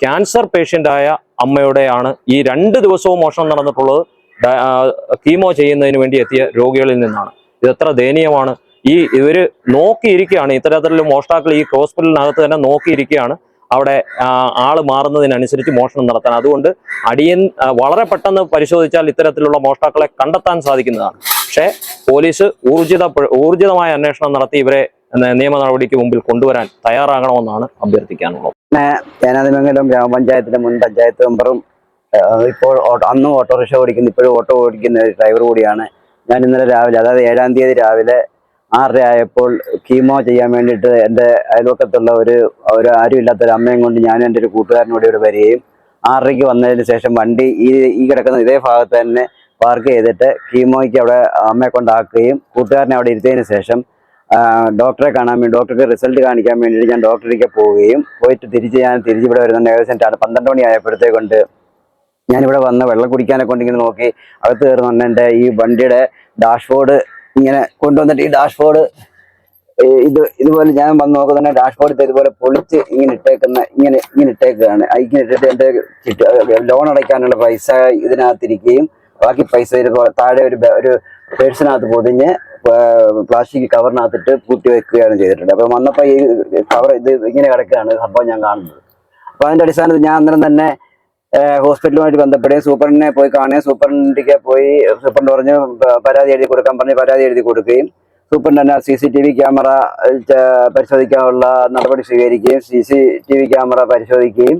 Cancer പേഷ്യന്റായ അമ്മയുടെയാണ് ഈ രണ്ട് ദിവസവും മോഷണം നടന്നിട്ടുള്ളത്. കീമോ ചെയ്യുന്നതിന് വേണ്ടി എത്തിയ രോഗികളിൽ നിന്നാണ്. ഇത് എത്ര ദയനീയമാണ്. ഈ ഇവർ നോക്കിയിരിക്കുകയാണ്. ഇത്തരത്തിലുള്ള മോഷ്ടാക്കൾ ഈ ഹോസ്പിറ്റലിനകത്ത് തന്നെ നോക്കിയിരിക്കുകയാണ്. അവിടെ ആൾ മാറുന്നതിനനുസരിച്ച് മോഷണം നടത്താൻ. അതുകൊണ്ട് അടിയൻ വളരെ പെട്ടെന്ന് പരിശോധിച്ചാൽ ഇത്തരത്തിലുള്ള മോഷ്ടാക്കളെ കണ്ടെത്താൻ സാധിക്കുന്നതാണ്. പക്ഷേ പോലീസ് ഊർജിത ഊർജിതമായ അന്വേഷണം നടത്തി ഇവരെ നിയമ നടപടിക്ക് മുമ്പിൽ കൊണ്ടുവരാൻ തയ്യാറാകണമെന്നാണ് അഭ്യർത്ഥിക്കാനുള്ളത്. ഏനാദിമംഗലം ഗ്രാമപഞ്ചായത്തിലെ മുൻ പഞ്ചായത്ത് മെമ്പറും ഇപ്പോൾ അന്നും ഓട്ടോറിക്ഷ ഓടിക്കുന്ന ഇപ്പോഴും ഓട്ടോ ഓടിക്കുന്ന ഒരു ഡ്രൈവർ കൂടിയാണ്. ഞാൻ ഇന്നലെ രാവിലെ അതായത് ഏഴാം തീയതി രാവിലെ ആറര ആയപ്പോൾ കീമോ ചെയ്യാൻ വേണ്ടിയിട്ട് എന്റെ അയൽവക്കത്തുള്ള ഒരു ഒരു ആരും ഇല്ലാത്ത ഒരു അമ്മയും കൊണ്ട് ഞാനും എന്റെ ഒരു കൂട്ടുകാരനോട് ഇവിടെ വരികയും ആറരയ്ക്ക് വന്നതിന് ശേഷം വണ്ടി ഈ ഈ കിടക്കുന്ന ഇതേ ഭാഗത്ത് തന്നെ പാർക്ക് ചെയ്തിട്ട് കീമോയ്ക്ക് അവിടെ അമ്മയെ കൊണ്ടാക്കുകയും കൂട്ടുകാരനെ അവിടെ ഇരുത്തിയതിന് ശേഷം ഡോക്ടറെ കാണാൻ വേണ്ടി ഡോക്ടർക്ക് റിസൾട്ട് കാണിക്കാൻ വേണ്ടിയിട്ട് ഞാൻ ഡോക്ടറിലേക്ക് പോവുകയും പോയിട്ട് തിരിച്ച് ഞാൻ തിരിച്ച് ഇവിടെ വരുന്നുണ്ട് ഏകദേശം പന്ത്രണ്ട് മണി ആയപ്പോഴത്തേക്കൊണ്ട് ഞാനിവിടെ വന്ന് വെള്ളം കുടിക്കാനൊക്കെ ഇങ്ങനെ നോക്കി അകത്ത് കയറുന്നുണ്ട് എന്റെ ഈ വണ്ടിയുടെ ഡാഷ്ബോർഡ് ഇങ്ങനെ കൊണ്ടുവന്നിട്ട് ഈ ഡാഷ്ബോർഡ് ഇത് ഇതുപോലെ ഞാൻ വന്ന് നോക്കുന്നുണ്ട് ഡാഷ്ബോർഡ് ഇതുപോലെ പൊളിച്ച് ഇങ്ങനെ ഇട്ടേക്കുന്ന ഇങ്ങനെ ഇങ്ങനെ ഇട്ടേക്കുകയാണ്. ഇങ്ങനെ ഇട്ടിട്ട് എന്റെ ലോൺ അടയ്ക്കാനുള്ള പൈസ ഇതിനകത്തിരിക്കുകയും ബാക്കി പൈസ ഇതുപോലെ താഴെ ഒരു ഒരു പേഴ്സിനകത്ത് പൊതിഞ്ഞ് പ്ലാസ്റ്റിക് കവറിനകത്തിട്ട് പൂട്ടി വെക്കുകയാണ് ചെയ്തിട്ടുണ്ട്. അപ്പം വന്നപ്പോൾ ഈ കവർ ഇത് ഇങ്ങനെ കിടക്കുകയാണ് സംഭവം ഞാൻ കാണുന്നത്. അപ്പോൾ അതിന്റെ അടിസ്ഥാനത്തിൽ ഞാൻ അന്നേരം തന്നെ ഹോസ്പിറ്റലുമായിട്ട് ബന്ധപ്പെടുകയും സൂപ്പറിനെ പോയി കാണുകയും സൂപ്പറിന്റെ പോയി സൂപ്രണ്ട് പറഞ്ഞ് പരാതി എഴുതി കൊടുക്കാൻ പറഞ്ഞ് പരാതി എഴുതി കൊടുക്കുകയും സൂപ്രണ്ട് തന്നെ C C T V camera പരിശോധിക്കാനുള്ള നടപടി സ്വീകരിക്കുകയും C C T V camera പരിശോധിക്കുകയും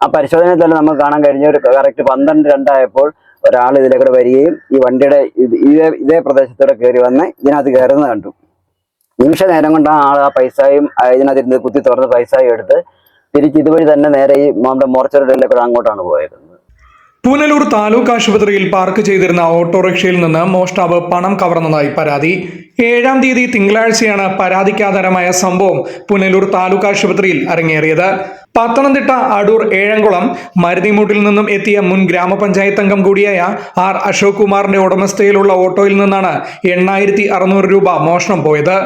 ആ പരിശോധനയിൽ തന്നെ നമുക്ക് കാണാൻ കഴിഞ്ഞ ഒരു കറക്റ്റ് പന്ത്രണ്ട് രണ്ടായപ്പോൾ ഒരാൾ ഇതിലേക്കൂടെ വരികയും ഈ വണ്ടിയുടെ ഇതേ ഇതേ പ്രദേശത്തൂടെ കയറി വന്ന് ഇതിനകത്ത് കയറുന്നത് കണ്ടു. നിമിഷ നേരം കൊണ്ട് ആ ആൾ ആ പൈസയും ഇതിനകത്ത് ഇരുന്ന് കുത്തി തുറന്ന് പൈസയും എടുത്ത് തിരിച്ച് ഇതുവഴി തന്നെ നേരെ ഈ നമ്മുടെ മോർച്ചറിയിലേക്കൂടെ അങ്ങോട്ടാണ് പോയത്. പുനലൂർ താലൂക്ക് ആശുപത്രിയിൽ പാർക്ക് ചെയ്തിരുന്ന ഓട്ടോറിക്ഷയിൽ നിന്ന് മോഷ്ടാവ് പണം കവർന്നതായി പരാതി. ഏഴാം തീയതി തിങ്കളാഴ്ചയാണ് പരാതിക്കാധാരമായ സംഭവം പുനലൂർ താലൂക്ക് ആശുപത്രിയിൽ അരങ്ങേറിയത്. പത്തനംതിട്ട അടൂർ ഏഴംകുളം മരുതിമൂട്ടിൽ നിന്നും എത്തിയ മുൻ ഗ്രാമപഞ്ചായത്ത് അംഗം കൂടിയായ ആർ അശോക് കുമാറിന്റെ ഉടമസ്ഥയിലുള്ള ഓട്ടോയിൽ നിന്നാണ് എണ്ണായിരത്തി അറുന്നൂറ് രൂപ മോഷണം പോയത്.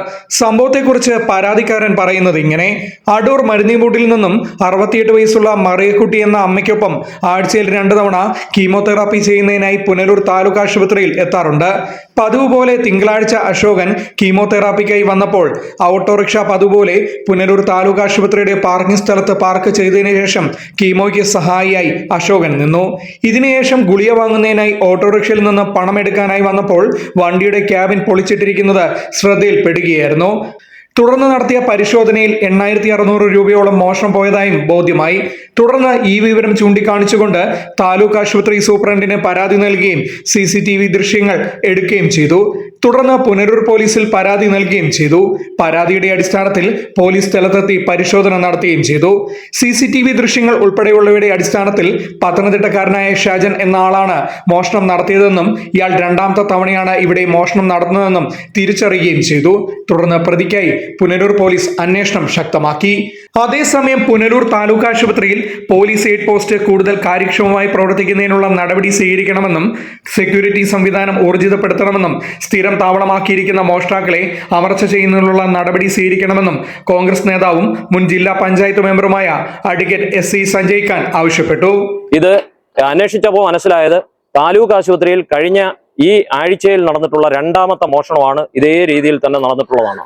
സംഭവത്തെക്കുറിച്ച് പരാതിക്കാരൻ പറയുന്നത് ഇങ്ങനെ അടൂർ മരുതിമൂട്ടിൽ നിന്നും അറുപത്തിയെട്ട് വയസ്സുള്ള മറിയക്കുട്ടി എന്ന അമ്മയ്ക്കൊപ്പം ആഴ്ചയിൽ രണ്ടു തവണ കീമോതെറാപ്പി ചെയ്യുന്നതിനായി പുനലൂർ താലൂക്ക് ആശുപത്രിയിൽ എത്താറുണ്ട്. പതിവ് പോലെ തിങ്കളാഴ്ച അശോകൻ കീമോതെറാപ്പിക്കായി വന്നപ്പോൾ ഓട്ടോറിക്ഷ പതുപോലെ പുനലൂർ താലൂക്ക് ആശുപത്രിയുടെ പാർക്കിംഗ് സ്ഥലത്ത് പാർക്ക് ചെയ്തതിനു ശേഷം കീമോയ്ക്ക് സഹായിയായി അശോകൻ നിന്നു. ഇതിനുശേഷം ഗുളിക വാങ്ങുന്നതിനായി ഓട്ടോറിക്ഷയിൽ നിന്ന് പണം എടുക്കാനായി വന്നപ്പോൾ വണ്ടിയുടെ ക്യാബിൻ പൊളിച്ചിട്ടിരിക്കുന്നത് ശ്രദ്ധയിൽപ്പെടുകയായിരുന്നു. തുടർന്ന് നടത്തിയ പരിശോധനയിൽ എണ്ണായിരത്തി അറുന്നൂറ് രൂപയോളം മോഷണം പോയതായും ബോധ്യമായി. തുടർന്ന് ഈ വിവരം ചൂണ്ടിക്കാണിച്ചുകൊണ്ട് താലൂക്ക് ആശുപത്രി സൂപ്രണ്ടിന് പരാതി നൽകുകയും സി ദൃശ്യങ്ങൾ എടുക്കുകയും ചെയ്തു. തുടർന്ന് പുനരൂർ പോലീസിൽ പരാതി നൽകുകയും ചെയ്തു. പരാതിയുടെ അടിസ്ഥാനത്തിൽ പോലീസ് സ്ഥലത്തെത്തി പരിശോധന നടത്തുകയും ചെയ്തു. സി സി ടി വി ദൃശ്യങ്ങൾ ഉൾപ്പെടെയുള്ളവയുടെ അടിസ്ഥാനത്തിൽ പത്തനംതിട്ടക്കാരനായ ഷാജൻ എന്ന ആളാണ് മോഷണം നടത്തിയതെന്നും ഇയാൾ രണ്ടാമത്തെ തവണയാണ് ഇവിടെ മോഷണം നടത്തുന്നതെന്നും തിരിച്ചറിയുകയും ചെയ്തു. തുടർന്ന് പ്രതിക്കായി പുനരൂർ പോലീസ് അന്വേഷണം ശക്തമാക്കി. അതേസമയം പുനരൂർ താലൂക്ക് ആശുപത്രിയിൽ പോലീസ് എയ്ഡ് പോസ്റ്റ് കൂടുതൽ കാര്യക്ഷമമായി പ്രവർത്തിക്കുന്നതിനുള്ള നടപടി സ്വീകരിക്കണമെന്നും സെക്യൂരിറ്റി സംവിധാനം ഊർജിതപ്പെടുത്തണമെന്നും സ്ഥിരം താവളമാക്കിയിരിക്കുന്ന മോഷ്ടാക്കളെ അമർച്ച ചെയ്യുന്നതിനുള്ള നടപടി സ്വീകരിക്കണമെന്നും കോൺഗ്രസ് നേതാവും മുൻ ജില്ലാ panchayat മെമ്പറുമായ advocate S C Sanjay Khan ആവശ്യപ്പെട്ടു. ഇത് അന്വേഷിച്ചപ്പോൾ മനസ്സിലായത് താലൂക്ക് ആശുപത്രിയിൽ കഴിഞ്ഞ ഈ ആഴ്ചയിൽ നടന്നിട്ടുള്ള രണ്ടാമത്തെ മോഷണമാണ് ഇതേ രീതിയിൽ തന്നെ നടന്നിട്ടുള്ളതാണ്.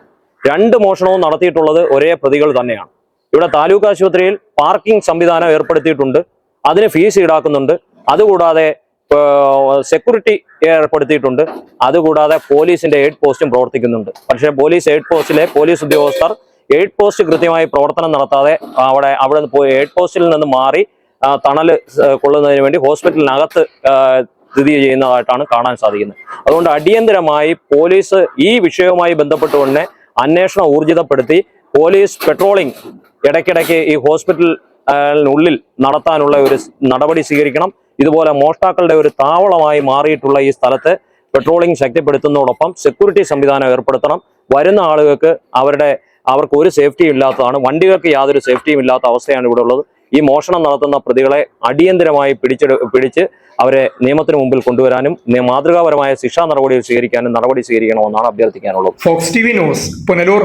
രണ്ട് മോഷണവും നടത്തിയിട്ടുള്ളത് ഒരേ പ്രതികൾ തന്നെയാണ്. ഇവിടെ താലൂക്ക് ആശുപത്രിയിൽ പാർക്കിംഗ് സംവിധാനം ഏർപ്പെടുത്തിയിട്ടുണ്ട്. അതിന് ഫീസ് ഈടാക്കുന്നുണ്ട്. അതുകൂടാതെ സെക്യൂരിറ്റി ഏർപ്പെടുത്തിയിട്ടുണ്ട്. അതുകൂടാതെ പോലീസിന്റെ എയ്ഡ് പോസ്റ്റും പ്രവർത്തിക്കുന്നുണ്ട്. പക്ഷേ പോലീസ് എയ്ഡ് പോസ്റ്റിലെ പോലീസ് ഉദ്യോഗസ്ഥർ എയ്ഡ് പോസ്റ്റ് കൃത്യമായി പ്രവർത്തനം നടത്താതെ അവിടെ അവിടെ എയ്ഡ് പോസ്റ്റിൽ നിന്ന് മാറി തണൽ കൊള്ളുന്നതിന് വേണ്ടി ഹോസ്പിറ്റലിനകത്ത് സ്ഥിതി ചെയ്യുന്നതായിട്ടാണ് കാണാൻ സാധിക്കുന്നത്. അതുകൊണ്ട് അടിയന്തരമായി പോലീസ് ഈ വിഷയവുമായി ബന്ധപ്പെട്ട് തന്നെ അന്വേഷണം ഊർജിതപ്പെടുത്തി പോലീസ് പെട്രോളിംഗ് ഇടയ്ക്കിടയ്ക്ക് ഈ ഹോസ്പിറ്റലിനുള്ളിൽ നടത്താനുള്ള ഒരു നടപടി സ്വീകരിക്കണം. ഇതുപോലെ മോഷ്ടാക്കളുടെ ഒരു താവളമായി മാറിയിട്ടുള്ള ഈ സ്ഥലത്ത് പെട്രോളിംഗ് ശക്തിപ്പെടുത്തുന്നതോടൊപ്പം സെക്യൂരിറ്റി സംവിധാനം ഏർപ്പെടുത്തണം. വരുന്ന ആളുകൾക്ക് അവരുടെ അവർക്ക് ഒരു സേഫ്റ്റിയും ഇല്ലാത്തതാണ് വണ്ടികൾക്ക് യാതൊരു സേഫ്റ്റിയും ഇല്ലാത്ത അവസ്ഥയാണ് ഇവിടെ ഉള്ളത്. ഈ മോഷണം നടത്തുന്ന പ്രതികളെ അടിയന്തരമായി പിടിച്ചെടു പിടിച്ച് അവരെ നിയമത്തിന് മുമ്പിൽ കൊണ്ടുവരാനും മാതൃകാപരമായ ശിക്ഷാ നടപടികൾ സ്വീകരിക്കാനും നടപടി സ്വീകരിക്കണമെന്നാണ് അഭ്യർത്ഥിക്കാനുള്ളത്. Fox T V news Punalur